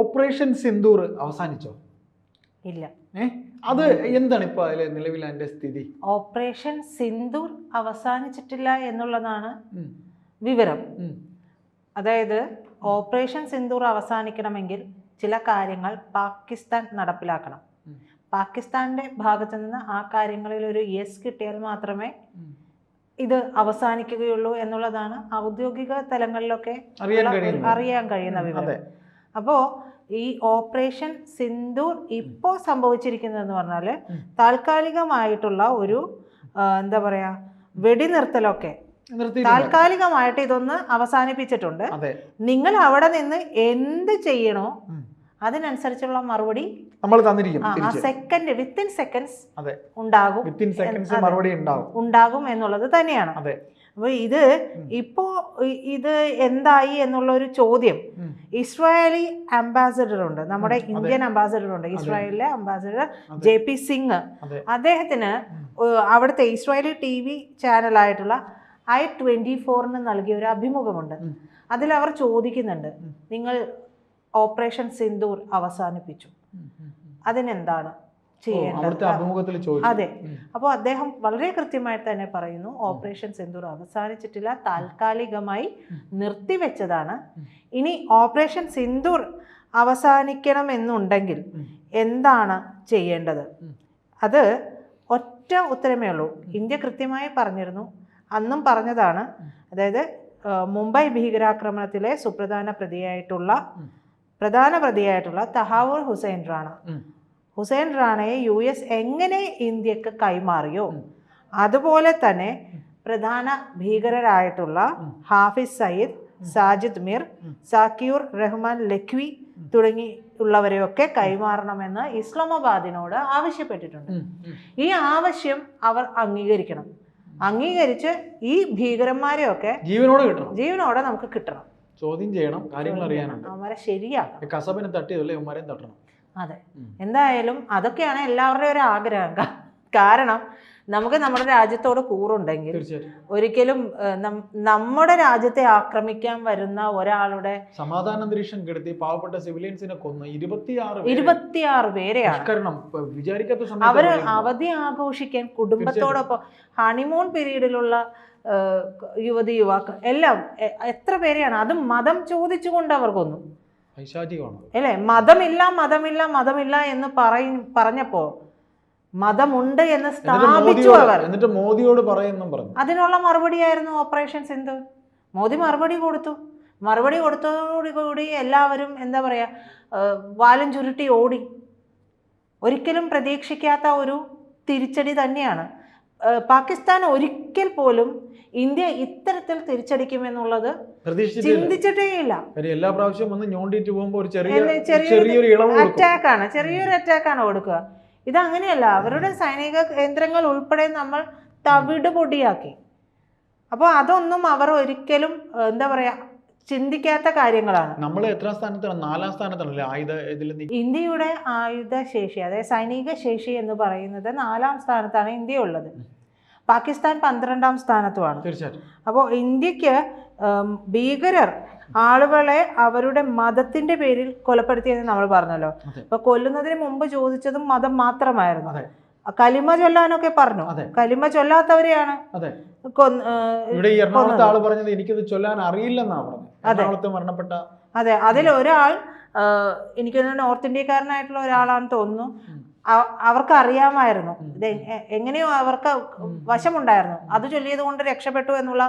Operation Sindoor അവസാനിച്ചോ? ഇല്ല. അത് എന്താണ് ഇപ്പൊ അതിലെ നിലവിൽ അതിന്റെ സ്ഥിതി? ഓപ്പറേഷൻ സിന്ദൂർ അവസാനിച്ചിട്ടില്ല എന്നുള്ളതാണ് വിവരം. അതായത് ഓപ്പറേഷൻ സിന്ദൂർ അവസാനിക്കണമെങ്കിൽ ചില കാര്യങ്ങൾ പാകിസ്ഥാൻ നടപ്പിലാക്കണം. പാകിസ്ഥാന്റെ ഭാഗത്തു നിന്ന് ആ കാര്യങ്ങളിൽ ഒരു യെസ് കിട്ടിയാൽ മാത്രമേ ഇത് അവസാനിക്കുകയുള്ളൂ എന്നുള്ളതാണ് ഔദ്യോഗിക തലങ്ങളിലൊക്കെ അറിയാൻ കഴിയുന്ന വിവരം. അപ്പോൾ ഈ ഓപ്പറേഷൻ സിന്ദൂർ ഇപ്പോൾ സംഭവിച്ചിരിക്കുന്നതെന്ന് പറഞ്ഞാൽ. താൽക്കാലികമായിട്ടുള്ള ഒരു എന്താ പറയാ വെടിനിർത്തലൊക്കെ. താൽക്കാലികമായിട്ട് ഇതൊന്ന് അവസാനിപ്പിച്ചിട്ടുണ്ട്. നിങ്ങൾ അവിടെ നിന്ന് എന്ത് ചെയ്യണോ അതിനനുസരിച്ചുള്ള മറുപടി നമ്മൾ തന്നിരിക്കും ആ സെക്കൻഡ് വിത്തിൻ സെക്കൻഡ്സ് ഉണ്ടാകും. വിത്തിൻ സെക്കൻഡ്സ് മറുപടി ഉണ്ടാകും ഉണ്ടാകും എന്നുള്ളത് തന്നെയാണ്. അതെ. അപ്പോൾ ഇത് ഇപ്പോൾ ഇത് എന്തായി എന്നുള്ള ഒരു ചോദ്യം. ഇസ്രായേലി അംബാസഡർ ഉണ്ട്. നമ്മുടെ ഇന്ത്യൻ അംബാസഡർ ഉണ്ട്. ഇസ്രായേലിലെ അംബാസഡർ. J P Singh. അദ്ദേഹത്തിന് അവിടുത്തെ ഇസ്രായേലി ടി വി ചാനലായിട്ടുള്ള ഐ ട്വന്റി ഫോറിന് നൽകിയ ഒരു അഭിമുഖമുണ്ട്. അതിൽ അവർ ചോദിക്കുന്നുണ്ട് നിങ്ങൾ ഓപ്പറേഷൻ സിന്ദൂർ അവസാനിപ്പിച്ചു. അതിനെന്താണ്? ചെയ്യേണ്ടത്. അതെ. അപ്പോൾ അദ്ദേഹം വളരെ കൃത്യമായി തന്നെ പറയുന്നു ഓപ്പറേഷൻ സിന്ദൂർ അവസാനിച്ചിട്ടില്ല താൽക്കാലികമായി. നിർത്തിവെച്ചതാണ്. ഇനി ഓപ്പറേഷൻ സിന്ദൂർ അവസാനിക്കണമെന്നുണ്ടെങ്കിൽ എന്നുണ്ടെങ്കിൽ എന്താണ് ചെയ്യേണ്ടത്? അത് ഒറ്റ ഉത്തരമേ ഉള്ളൂ. ഇന്ത്യ കൃത്യമായി പറഞ്ഞിരുന്നു. അന്നും പറഞ്ഞതാണ്. അതായത് മുംബൈ ഭീകരാക്രമണത്തിലെ സുപ്രധാന പ്രതിയായിട്ടുള്ള പ്രധാന പ്രതിയായിട്ടുള്ള തഹാവൂർ ഹുസൈൻ റാണ. ഹുസൈൻ റാണയെ യു എസ് എങ്ങനെ ഇന്ത്യയ്ക്ക് കൈമാറിയോ? അതുപോലെ തന്നെ പ്രധാന ഭീകരരായിട്ടുള്ള ഹാഫിസ് സയ്യിദ് സാജിദ് മിർ. സാക്കിയൂർ റഹ്മാൻ ലഖ്വി തുടങ്ങിയുള്ളവരെയൊക്കെ തുടങ്ങി ഉള്ളവരെയൊക്കെ കൈമാറണമെന്ന് ഇസ്ലാമാബാദിനോട് ആവശ്യപ്പെട്ടിട്ടുണ്ട്. ഈ ആവശ്യം അവർ അംഗീകരിക്കണം. അംഗീകരിച്ച് ഈ ഭീകരന്മാരെയൊക്കെ ജീവനോടെ കിട്ടണം. ജീവനോടെ നമുക്ക് കിട്ടണം. ചോദ്യം ചെയ്യണം കാര്യങ്ങൾ അറിയാനുണ്ട്. അവരെ ശരിയാക്കണം. കസബിനെ തട്ടിയതല്ലേ ഇവന്മാരെയും തട്ടണം. അതെ. എന്തായാലും അതൊക്കെയാണ് എല്ലാവരുടെയും ഒരു ആഗ്രഹം. കാരണം നമുക്ക് നമ്മുടെ രാജ്യത്തോട് കൂറുണ്ടെങ്കിൽ ഒരിക്കലും നമ്മുടെ രാജ്യത്തെ ആക്രമിക്കാൻ വരുന്ന ഒരാളുടെ സമാധാന അന്തരീക്ഷം കെടുത്തി പാവപ്പെട്ട സിവിലിയൻസിനെ കൊന്ന് ഇരുപത്തിയാറ് പേരെ ഇരുപത്തിയാറ് പേരെയാണ്. വിചാരിക്കാത്ത അവർ അവധി ആഘോഷിക്കാൻ കുടുംബത്തോടൊപ്പം ഹണിമൂൺ പീരീഡിലുള്ള യുവതി യുവാക്കൾ എല്ലാം എത്ര പേരെയാണ്? അതും മതം ചോദിച്ചുകൊണ്ട് അവർ കൊന്നു. അല്ലേ? മതമില്ല മതമില്ല മതമില്ല എന്ന് പറയും പറഞ്ഞപ്പോ മതമുണ്ട് എന്ന് സ്ഥാപിച്ചു അവർ. എന്നിട്ട് മോദിയോട് പറയുന്നു പറഞ്ഞു. അതിനുള്ള മറുപടിയായിരുന്നു ഓപ്പറേഷൻ സിന്ധു. മോദി മറുപടി കൊടുത്തു. മറുപടി കൊടുത്തതോടു കൂടി എല്ലാവരും എന്താ പറയാ വാലും ചുരുട്ടി ഓടി. ഒരിക്കലും പ്രതീക്ഷിക്കാത്ത ഒരു തിരിച്ചടി തന്നെയാണ്. പാകിസ്ഥാൻ ഒരിക്കൽ പോലും ഇന്ത്യ ഇത്തരത്തിൽ തിരിച്ചടിക്കുമെന്നുള്ളത് ചിന്തിച്ചിട്ടേയില്ല. എല്ലാ പ്രാവശ്യവും വന്ന് ഞോണ്ടിട്ട് പോകുമ്പോ ഒരു ചെറിയൊരു അറ്റാക്കാണ് ചെറിയൊരു അറ്റാക്കാണ് കൊടുക്കുക. ഇത് അങ്ങനെയല്ല അവരുടെ സൈനിക കേന്ദ്രങ്ങൾ ഉൾപ്പെടെ നമ്മൾ തവിട് പൊടിയാക്കി. അപ്പോൾ അതൊന്നും അവർ ഒരിക്കലും എന്താ പറയാ ചിന്തിക്കാത്ത കാര്യങ്ങളാണ്. നമ്മൾ എത്ര സ്ഥാനത്താണ്? നാലാം സ്ഥാനത്താണല്ലേ ആയുധ ഇതിൽ ഇന്ത്യയുടെ ആയുധ ശേഷി അതായത് സൈനിക ശേഷി എന്ന് പറയുന്നത് നാലാം സ്ഥാനത്താണ് ഇന്ത്യ ഉള്ളത് പാകിസ്ഥാൻ പന്ത്രണ്ടാം സ്ഥാനത്തുമാണ് തീർച്ചയായിട്ടും അപ്പോൾ ഇന്ത്യയ്ക്ക് ഭീകരർ ആളുകളെ അവരുടെ മതത്തിന്റെ പേരിൽ കൊലപ്പെടുത്തിയെന്ന് നമ്മൾ പറഞ്ഞല്ലോ. അപ്പൊ കൊല്ലുന്നതിന് മുമ്പ് ചോദിച്ചതും മതം മാത്രമായിരുന്നു. കലിമ ചൊല്ലാനൊക്കെ പറഞ്ഞു കലിമ ചൊല്ലാത്തവരെയാണ് അതെ. ഇവിടെ ഈ എറണാകുളത്തെ കൊന്നത്. ആൾ പറഞ്ഞത് എനിക്കത് ചൊല്ലാൻ അറിയില്ലെന്നാ പറഞ്ഞത് അതെ. എറണാകുളത്ത് മരണപ്പെട്ട അതെ അതിൽ ഒരാൾ എനിക്ക് നോർത്ത് ഇന്ത്യക്കാരനായിട്ടുള്ള ഒരാളാണെന്ന് തോന്നുന്നു അവർക്ക് അറിയാമായിരുന്നു. ഇത് എങ്ങനെയോ അവർക്ക് വശമുണ്ടായിരുന്നു. അത് ചൊല്ലിയത് കൊണ്ട് രക്ഷപ്പെട്ടു എന്നുള്ള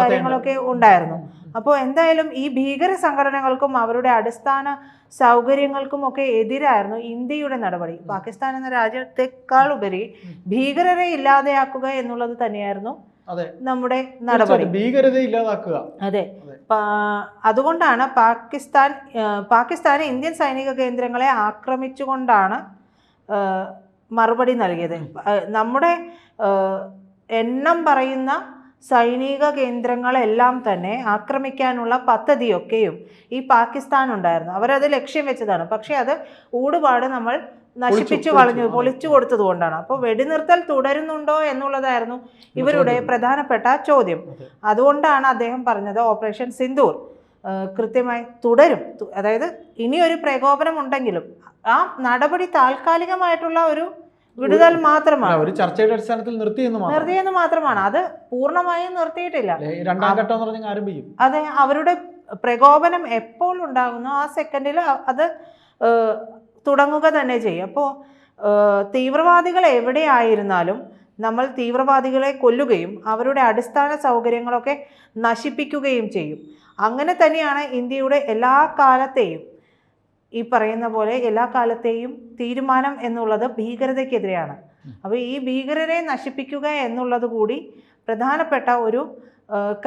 കാര്യങ്ങളൊക്കെ ഉണ്ടായിരുന്നു. അപ്പോൾ എന്തായാലും ഈ ഭീകര സംഘടനകൾക്കും അവരുടെ അടിസ്ഥാന സൗകര്യങ്ങൾക്കും ഒക്കെ എതിരായിരുന്നു ഇന്ത്യയുടെ നടപടി. പാകിസ്ഥാൻ എന്ന രാജ്യത്തെക്കാൾ ഉപരി ഭീകരരെ ഇല്ലാതെയാക്കുക എന്നുള്ളത് തന്നെയായിരുന്നു നമ്മുടെ നടപടി. ഭീകരത ഇല്ലാതാക്കുക. അതെ. അതെ. അതുകൊണ്ടാണ് പാകിസ്ഥാൻ പാകിസ്ഥാന് ഇന്ത്യൻ സൈനിക കേന്ദ്രങ്ങളെ ആക്രമിച്ചുകൊണ്ടാണ് മറുപടി നൽകിയത്. നമ്മുടെ എണ്ണം പറയുന്ന സൈനിക കേന്ദ്രങ്ങളെല്ലാം തന്നെ ആക്രമിക്കാനുള്ള പദ്ധതിയൊക്കെയും ഈ പാകിസ്ഥാൻ ഉണ്ടായിരുന്നു. അവരത് ലക്ഷ്യം വെച്ചതാണ്. പക്ഷേ അത് ഊടുപാട് നമ്മൾ നശിപ്പിച്ചു കളഞ്ഞു പൊളിച്ചു. കൊടുത്തത് കൊണ്ടാണ്. അപ്പോൾ വെടിനിർത്തൽ തുടരുന്നുണ്ടോ എന്നുള്ളതായിരുന്നു ഇവരുടെ പ്രധാനപ്പെട്ട ചോദ്യം. അതുകൊണ്ടാണ് അദ്ദേഹം പറഞ്ഞത് ഓപ്പറേഷൻ സിന്ദൂർ. കൃത്യമായി തുടരും. അതായത് ഇനിയൊരു പ്രകോപനം ഉണ്ടെങ്കിലും ആ നടപടി താൽക്കാലികമായിട്ടുള്ള ഒരു വിടുതൽ മാത്രമാണ്. ഒരു ചർച്ചയുടെ അടിസ്ഥാനത്തിൽ നിർത്തിയെന്ന് മാത്രം. നിർത്തിയെന്ന് മാത്രമാണ്. അത് പൂർണമായും നിർത്തിയിട്ടില്ല. രണ്ടാം ഘട്ടം ആരംഭിക്കും. അതെ അവരുടെ പ്രകോപനം എപ്പോൾ ഉണ്ടാകുന്നു ആ സെക്കൻഡിൽ അത് തുടങ്ങുക തന്നെ ചെയ്യും. അപ്പോൾ തീവ്രവാദികൾ എവിടെയായിരുന്നാലും നമ്മൾ തീവ്രവാദികളെ കൊല്ലുകയും അവരുടെ അടിസ്ഥാന സൗകര്യങ്ങളൊക്കെ നശിപ്പിക്കുകയും ചെയ്യും. അങ്ങനെ തന്നെയാണ് ഇന്ത്യയുടെ എല്ലാ കാലത്തെയും ഈ പറയുന്ന പോലെ എല്ലാ കാലത്തെയും തീരുമാനം എന്നുള്ളത് ഭീകരതയ്ക്കെതിരെയാണ്. അപ്പോൾ ഈ ഭീകരരെ നശിപ്പിക്കുക എന്നുള്ളത് കൂടി പ്രധാനപ്പെട്ട ഒരു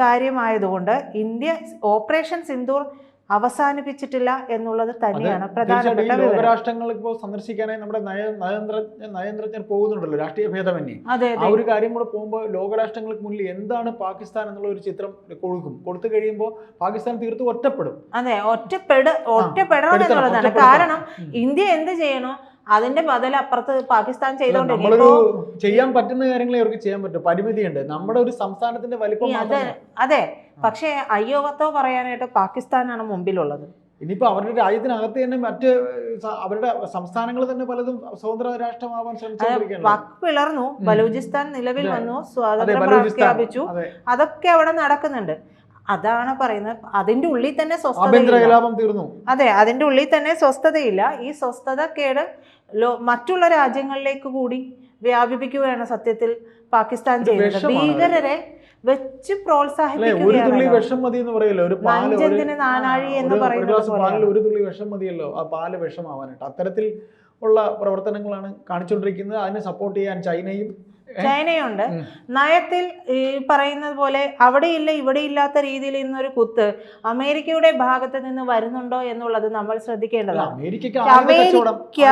കാര്യമായതുകൊണ്ട് ഇന്ത്യ ഓപ്പറേഷൻ സിന്ദൂർ അവസാനിപ്പിച്ചിട്ടില്ല എന്നുള്ളത് തന്നെയാണ് പ്രധാനപ്പെട്ട ലോകരാഷ്ട്രങ്ങൾ ഇപ്പോൾ സന്ദർശിക്കാനായി നമ്മുടെ നയതന്ത്ര നയതന്ത്രജ്ഞ നയതന്ത്രജ്ഞർ പോകുന്നുണ്ടല്ലോ രാഷ്ട്രീയ ഭേദമന്യേ. ആ ഒരു കാര്യം കൂടെ പോകുമ്പോൾ ലോകരാഷ്ട്രങ്ങൾക്ക് മുന്നിൽ എന്താണ് പാകിസ്ഥാൻ എന്നുള്ള ഒരു ചിത്രം കൊടുക്കും. കൊടുത്തു കഴിയുമ്പോൾ പാകിസ്ഥാൻ തീർത്ത് ഒറ്റപ്പെടും. അതെ ഒറ്റപ്പെട ഒറ്റപ്പെടണം എന്നുള്ളതാണ്. കാരണം ഇന്ത്യ എന്ത് ചെയ്യണോ അതിന്റെ ബദൽ അപ്പുറത്ത് പാകിസ്ഥാൻ ചെയ്തോണ്ടിരിക്കും ചെയ്യാൻ പറ്റുന്ന കാര്യങ്ങളെ അവർക്ക് ചെയ്യാൻ പറ്റും. പരിമിതിയുണ്ട്. നമ്മുടെ ഒരു സംസ്ഥാനത്തിന്റെ വലിപ്പം അത്. മാത്രമേ അയ്യോ പക്ഷേ അയ്യോകത്തോ പറയാനായിട്ട് പാകിസ്ഥാനാണ് മുമ്പിലുള്ളത്. ഇനിയിപ്പോ അവരുടെ രാജ്യത്തിനകത്ത് തന്നെ മറ്റ് അവരുടെ സംസ്ഥാനങ്ങൾ തന്നെ പലതും സ്വതന്ത്ര രാഷ്ട്രമാവാൻ ശ്രമിച്ചു വക്ക് പിളർന്നു. ബലൂചിസ്ഥാൻ നിലവിൽ വന്നു സ്വാതന്ത്ര്യം പ്രഖ്യാപിച്ചു. അതൊക്കെ അവിടെ നടക്കുന്നുണ്ട്. അതാണ് പറയുന്നത്. അതിന്റെ ഉള്ളിൽ തന്നെ സ്വസ്ഥതയില്ല. തീർന്നു. അതെ അതിന്റെ ഉള്ളിൽ തന്നെ സ്വസ്ഥതയില്ല. ഈ സ്വസ്ഥത കേട് മറ്റുള്ള രാജ്യങ്ങളിലേക്ക് കൂടി വ്യാപിപ്പിക്കുകയാണ് സത്യത്തിൽ പാകിസ്ഥാൻ ചെയ്യുന്നത്. ഭീകരരെ വെച്ച് ഒരു തുള്ളി വിഷം മതി എന്ന് പറയല്ലോ. ഒരു പാൽ ഒരു തുള്ളി വിഷം മതിയല്ലോ. ആ പാൽ വിഷമാവാനായിട്ട്. അത്തരത്തിൽ ഉള്ള പ്രവർത്തനങ്ങളാണ് കാണിച്ചുകൊണ്ടിരിക്കുന്നത്. അതിനെ സപ്പോർട്ട് ചെയ്യാൻ ചൈനയും ചൈനയുണ്ട്. നയത്തിൽ ഈ പറയുന്നത് പോലെ അവിടെയില്ല ഇവിടെ ഇല്ലാത്ത രീതിയിൽ ഇന്നൊരു കുത്ത് അമേരിക്കയുടെ ഭാഗത്ത് നിന്ന് വരുന്നുണ്ടോ എന്നുള്ളത് നമ്മൾ ശ്രദ്ധിക്കേണ്ടതാണ്. അമേരിക്ക-.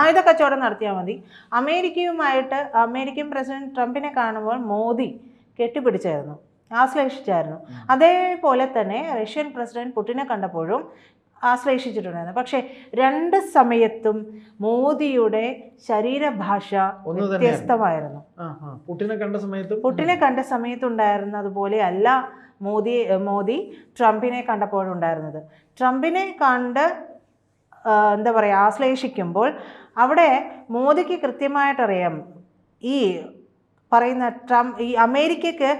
ആയുധ കച്ചവടം നടത്തിയാൽ മതി. അമേരിക്കയുമായിട്ട് അമേരിക്കൻ പ്രസിഡന്റ് ട്രംപിനെ കാണുമ്പോൾ മോദി കെട്ടിപ്പിടിച്ചായിരുന്നു. ആശ്ലേഷിച്ചായിരുന്നു. അതേപോലെ തന്നെ റഷ്യൻ പ്രസിഡന്റ് പുടിനെ കണ്ടപ്പോഴും ആശ്ലേഷിച്ചിട്ടുണ്ടായിരുന്നു. പക്ഷേ രണ്ട് സമയത്തും മോദിയുടെ ശരീരഭാഷ. വ്യത്യസ്തമായിരുന്നു. പുട്ടിനെ കണ്ട സമയത്ത് പുട്ടിനെ കണ്ട സമയത്തുണ്ടായിരുന്നതുപോലെ അല്ല മോദി മോദി ട്രംപിനെ കണ്ടപ്പോഴുണ്ടായിരുന്നത്. ട്രംപിനെ കണ്ട് എന്താ പറയുക ആശ്ലേഷിക്കുമ്പോൾ അവിടെ മോദിക്ക് കൃത്യമായിട്ടറിയാം ഈ പറയുന്ന ട്രംപ് ഈ അമേരിക്കക്ക്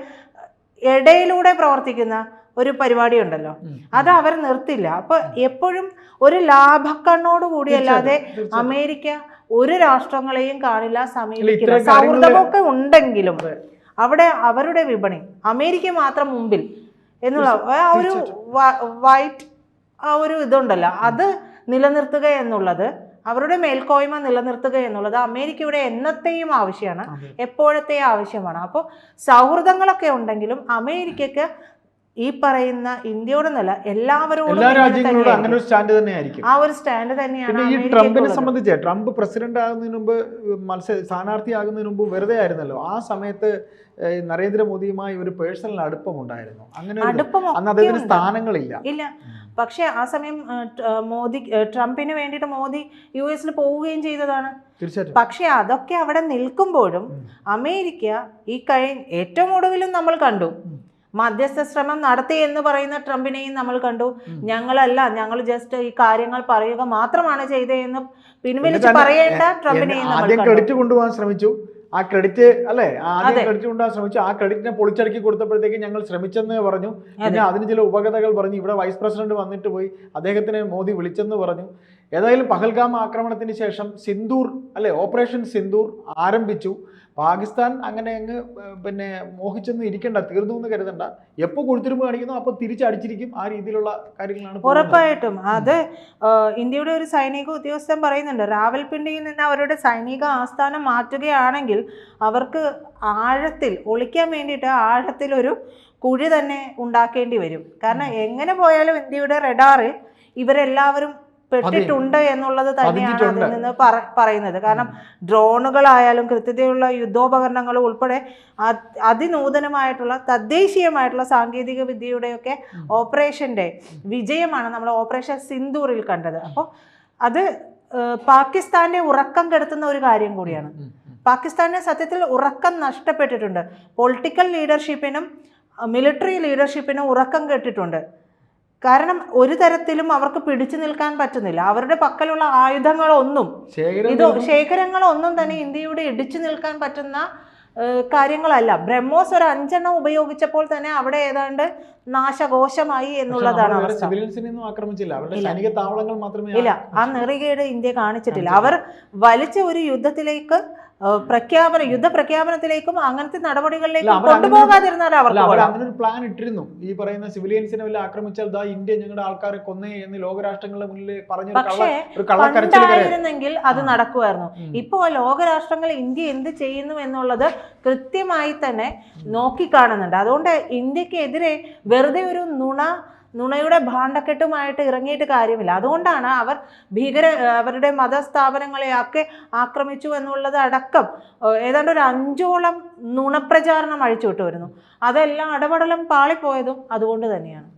ഇടയിലൂടെ പ്രവർത്തിക്കുന്ന ഒരു പരിപാടി ഉണ്ടല്ലോ അത് അവർ നിർത്തില്ല. അപ്പൊ എപ്പോഴും ഒരു ലാഭക്കണ്ണോട് കൂടി അല്ലാതെ തീർച്ചയായിട്ടും, തീർച്ചയായിട്ടും. അമേരിക്ക ഒരു രാഷ്ട്രങ്ങളെയും കാണില്ല സമീപിക്കില്ല. സൗഹൃദമൊക്കെ ഉണ്ടെങ്കിലും അവിടെ അവരുടെ വിപണി അമേരിക്ക മാത്രം മുമ്പിൽ എന്നുള്ള ആ ഒരു വൈറ്റ് ആ ഒരു ഇതുണ്ടല്ലോ. അത് നിലനിർത്തുക എന്നുള്ളത് അവരുടെ മേൽക്കോയ്മ നിലനിർത്തുക എന്നുള്ളത് അമേരിക്കയുടെ എന്നത്തെയും ആവശ്യമാണ്. എപ്പോഴത്തെ ആവശ്യമാണ്. അപ്പോൾ സൗഹൃദങ്ങളൊക്കെ ഉണ്ടെങ്കിലും അമേരിക്കക്ക് ഈ പറയുന്ന ഇന്ത്യയുടെ നില എല്ലാവരോടും അങ്ങനെ ഒരു സ്റ്റാൻഡ് തന്നെയായിരിക്കും. ആ ഒരു സ്റ്റാൻഡ് തന്നെയാണ് ഈ ട്രംപിനെ സംബന്ധിച്ച് ട്രംപ് പ്രസിഡന്റ് ആകുന്നതിന് മുമ്പ് മത്സ്യ സ്ഥാനാർത്ഥി ആകുന്നതിന് മുമ്പ് വെറുതെ ആയിരുന്നല്ലോ. ആ സമയത്ത് നരേന്ദ്രമോദിയുമായി ഒരു പേഴ്സണൽ അടുപ്പം ഉണ്ടായിരുന്നു. അങ്ങനെ അന്ന് അദ്ദേഹത്തിന് സ്ഥാനങ്ങളില്ല. ഇല്ല. പക്ഷേ ആ സമയം മോദി ട്രംപിന് വേണ്ടിയിട്ട് മോദി യു എസിൽ പോവുകയും ചെയ്തതാണ്. പക്ഷേ അതൊക്കെ അവിടെ നിൽക്കുമ്പോഴും അമേരിക്ക ഈ കഴിഞ്ഞ ഏറ്റവും ഒടുവിലും നമ്മൾ കണ്ടു. മധ്യസ്ഥ ശ്രമം നടത്തി എന്ന് പറയുന്ന ട്രംപിനെയും നമ്മൾ കണ്ടു. ഞങ്ങളല്ല ഞങ്ങൾ ജസ്റ്റ് ഈ കാര്യങ്ങൾ പറയുക മാത്രമാണ് ചെയ്തതെന്ന് പിൻവലിച്ച് പറയേണ്ട ട്രംപിനെയും നമ്മൾ ക്രെഡിറ്റ് കൊണ്ടുപോകാൻ ശ്രമിച്ചു. ആ ക്രെഡിറ്റ് അല്ലെ? ആദ്യം. ക്രെഡിറ്റ് കൊണ്ടാ ശ്രമിച്ചു. ആ ക്രെഡിറ്റിനെ പൊളിച്ചടക്കി കൊടുത്തപ്പോഴത്തേക്ക് ഞങ്ങൾ ശ്രമിച്ചെന്ന് പറഞ്ഞു. പിന്നെ അതെ. അതിന് ചില ഉപകഥകൾ പറഞ്ഞു. ഇവിടെ വൈസ് പ്രസിഡന്റ് വന്നിട്ട് പോയി അദ്ദേഹത്തിനെ മോദി വിളിച്ചെന്ന് പറഞ്ഞു. ഏതായാലും പഹൽഗാം ആക്രമണത്തിന് ശേഷം സിന്ദൂർ അല്ലെ ഓപ്പറേഷൻ സിന്ദൂർ ആരംഭിച്ചു. പാകിസ്ഥാൻ അങ്ങനെ അങ്ങ് പിന്നെ മോഹിച്ചൊന്നും ഇരിക്കണ്ട തീർന്നു എന്ന് കരുതണ്ട. എപ്പോൾ കൊടുത്തിരുമ്പ് കാണിക്കുന്നു അപ്പോൾ തിരിച്ചടിച്ചിരിക്കും ആ രീതിയിലുള്ള കാര്യങ്ങളാണ്. ഉറപ്പായിട്ടും. അത് ഇന്ത്യയുടെ ഒരു സൈനിക ഉദ്യോഗസ്ഥൻ പറയുന്നുണ്ട് റാവൽപിണ്ടിയിൽ നിന്ന് അവരുടെ സൈനിക ആസ്ഥാനം മാറ്റുകയാണെങ്കിൽ അവർക്ക് ആഴത്തിൽ ഒളിക്കാൻ വേണ്ടിയിട്ട് ആഴത്തിൽ ഒരു കുഴി തന്നെ ഉണ്ടാക്കേണ്ടി വരും. കാരണം എങ്ങനെ പോയാലും ഇന്ത്യയുടെ റെഡാറിൽ ഇവരെല്ലാവരും പെട്ടിട്ടുണ്ട് എന്നുള്ളത് തന്നെയാണ് അതിൽ. നിന്ന് പറ- പറയുന്നത്. കാരണം ഡ്രോണുകളായാലും കൃത്യതയുള്ള യുദ്ധോപകരണങ്ങൾ ഉൾപ്പെടെ അതിനൂതനമായിട്ടുള്ള തദ്ദേശീയമായിട്ടുള്ള സാങ്കേതിക വിദ്യയുടെയൊക്കെ ഓപ്പറേഷന്റെ ഓപ്പറേഷന്റെ വിജയമാണ് നമ്മൾ ഓപ്പറേഷൻ സിന്ദൂറിൽ കണ്ടത്. അപ്പോൾ അത് പാകിസ്ഥാനെ പാകിസ്ഥാന്റെ ഉറക്കം കെടുത്തുന്ന ഒരു കാര്യം കൂടിയാണ്. പാകിസ്ഥാനെ സത്യത്തിൽ ഉറക്കം നഷ്ടപ്പെട്ടിട്ടുണ്ട്. പൊളിറ്റിക്കൽ ലീഡർഷിപ്പിനും മിലിറ്ററി ലീഡർഷിപ്പിനും ഉറക്കം കെട്ടിട്ടുണ്ട്. കാരണം ഒരു തരത്തിലും അവർക്ക് പിടിച്ചു നിൽക്കാൻ പറ്റുന്നില്ല. അവരുടെ പക്കലുള്ള ആയുധങ്ങളൊന്നും ഇത് ശേഖരങ്ങളൊന്നും തന്നെ ഇന്ത്യയുടെ ഇടിച്ചു നിൽക്കാൻ പറ്റുന്ന കാര്യങ്ങളല്ല. ബ്രഹ്മോസ് ഒരു അഞ്ചെണ്ണം ഉപയോഗിച്ചപ്പോൾ തന്നെ അവിടെ ഏതാണ്ട് നാശകോശമായി എന്നുള്ളതാണ് ഇല്ല. ആ നെറികേട് ഇന്ത്യ കാണിച്ചിട്ടില്ല. അവർ വലിച്ച ഒരു യുദ്ധത്തിലേക്ക് പ്രഖ്യാപന യുദ്ധ പ്രഖ്യാപനത്തിലേക്കും അങ്ങനത്തെ നടപടികളിലേക്കും കൊണ്ടുപോകാതിരുന്നാൽ അവർക്ക് അവർ അങ്ങനെ ഒരു പ്ലാൻ ഇട്ടിരുന്നു. ഈ പറയുന്ന സിവിലിയൻസിനെ വല്ല ആക്രമിച്ചാൽ ദാ ഇന്ത്യ ഞങ്ങളുടെ ആൾക്കാരെ കൊന്നേ എന്ന് ലോകരാഷ്ട്രങ്ങളുടെ മുന്നിൽ പറഞ്ഞു പക്ഷേ ഉണ്ടായിരുന്നെങ്കിൽ. അത് നടക്കുമായിരുന്നു. ഇപ്പോ ഇപ്പോൾ ലോകരാഷ്ട്രങ്ങൾ ഇന്ത്യ എന്ത് ചെയ്യുന്നു എന്നുള്ളത് കൃത്യമായി തന്നെ നോക്കിക്കാണുന്നുണ്ട്. അതുകൊണ്ട് ഇന്ത്യക്കെതിരെ വെറുതെ ഒരു നുണ നുണയുടെ ഭാണ്ഡക്കെട്ടുമായിട്ട് ഇറങ്ങിയിട്ട് കാര്യമില്ല. അതുകൊണ്ടാണ് അവർ ഭീകര അവരുടെ മതസ്ഥാപനങ്ങളെയൊക്കെ ആക്രമിച്ചു എന്നുള്ളത് അടക്കം ഏതാണ്ട് ഒരു അഞ്ചോളം നുണപ്രചാരണം അഴിച്ചുവിട്ട് വരുന്നു. അതെല്ലാം അടപടലം പാളിപ്പോയതും അതുകൊണ്ട് തന്നെയാണ്.